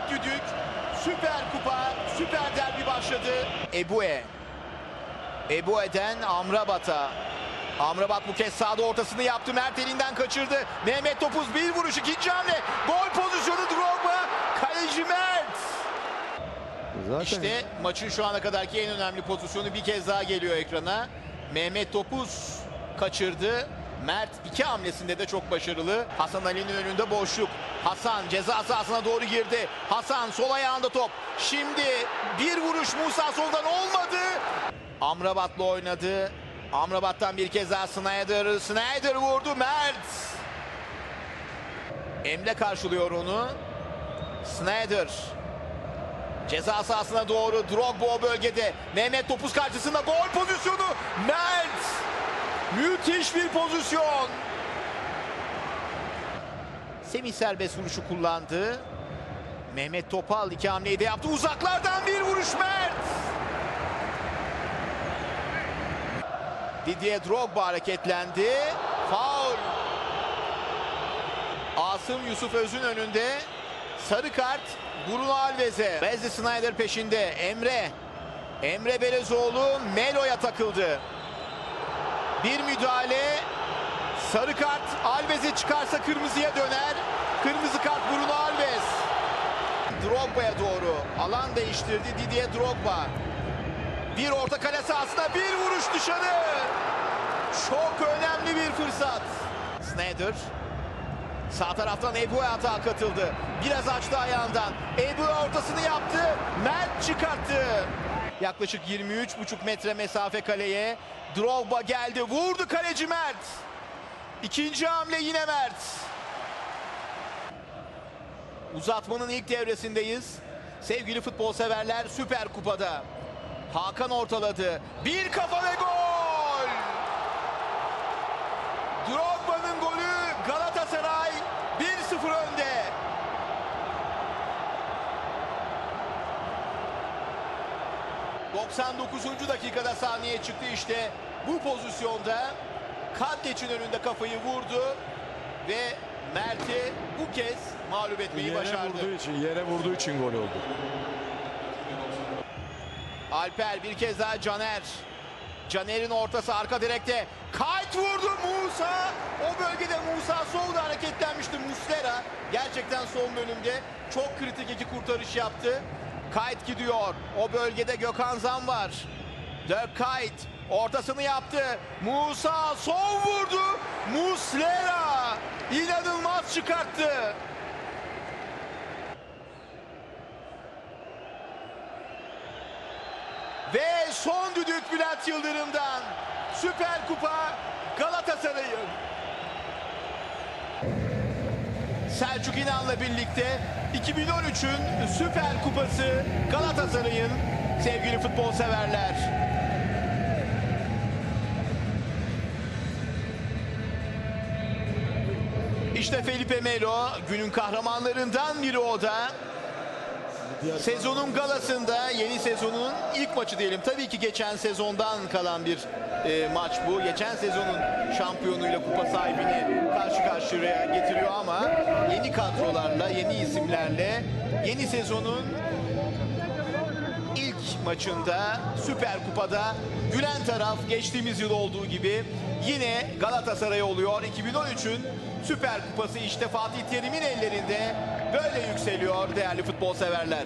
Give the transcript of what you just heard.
İlk düdük. Süper Kupa, Süper Derbi başladı. Ebue. Ebue'den Amrabat'a. Amrabat bu kez sağda ortasını yaptı. Mert elinden kaçırdı. Mehmet Topuz bir vuruş ikinci hamle. Gol pozisyonu Drogba. Kaleci Mert. Zaten İşte maçın şu ana kadarki en önemli pozisyonu bir kez daha geliyor ekrana. Mehmet Topuz kaçırdı. Mert iki hamlesinde de çok başarılı. Hasan Ali'nin önünde boşluk. Hasan ceza sahasına doğru girdi. Hasan sol ayağında top. Şimdi bir vuruş Musa soldan olmadı. Amrabat'la oynadı. Amrabat'tan bir kez daha Snyder. Snyder vurdu Mert. Emre karşılıyor onu. Snyder. Ceza sahasına doğru Drogba o bölgede. Mehmet Topuz karşısında gol pozisyonu. Mert. Müthiş bir pozisyon. Semih serbest vuruşu kullandı. Mehmet Topal iki hamleyi de yaptı. Uzaklardan bir vuruş Mert. Didier Drogba hareketlendi. Faul. Asım Yusuf Öz'ün önünde. Sarı kart Bruno Alves'e. Wesley Snyder peşinde. Emre. Emre Belezoğlu Melo'ya takıldı. Bir müdahale. Sarı kart Alves'e çıkarsa kırmızıya döner. Kırmızı kart Bruno Alves. Drogba'ya doğru alan değiştirdi Didier Drogba. Bir orta kale sahasına bir vuruş dışarı. Çok önemli bir fırsat. Snyder Sağ taraftan Ebue atağa katıldı. Biraz açtı ayağından. Ebue ortasını yaptı. Mert çıkarttı. Yaklaşık 23,5 metre mesafe kaleye. Drogba geldi. Vurdu kaleci Mert. İkinci hamle yine Mert. Uzatmanın ilk devresindeyiz. Sevgili futbol severler Süper Kupa'da. Hakan ortaladı. Bir kafa ve gol. Drogba'nın ...99. dakikada sahneye çıktı işte bu pozisyonda... ...Kaddeç'in önünde kafayı vurdu... ...ve Mert'i bu kez mağlup etmeyi yere başardı. vurduğu için, yere vurduğu için gol oldu. Alper bir kez daha Caner. Caner'in ortası arka direkte. Kayt vurdu Musa. O bölgede Musa solda hareketlenmişti Muslera. Gerçekten son bölümde çok kritik iki kurtarış yaptı. Kayt gidiyor. O bölgede Gökhan Zan var. Dirk Kayt ortasını yaptı. Musa son vurdu. Muslera inanılmaz çıkarttı. Ve son düdük Bülent Yıldırım'dan. Süper Kupa Galatasaray'ın. Selçuk İnan'la birlikte 2013'ün Süper Kupası Galatasaray'ın sevgili futbol severler. İşte Felipe Melo günün kahramanlarından biri o da. Sezonun galasında yeni sezonun ilk maçı diyelim. Tabii ki geçen sezondan kalan bir e, maç bu. Geçen sezonun şampiyonuyla kupa sahibini karşı karşıya getiriyor ama yeni kadrolarla, yeni isimlerle yeni sezonun ilk maçında Süper Kupa'da gülen taraf geçtiğimiz yıl olduğu gibi yine Galatasaray oluyor. 2013'ün Süper Kupası işte Fatih Terim'in ellerinde böyle yükseliyor değerli futbol severler.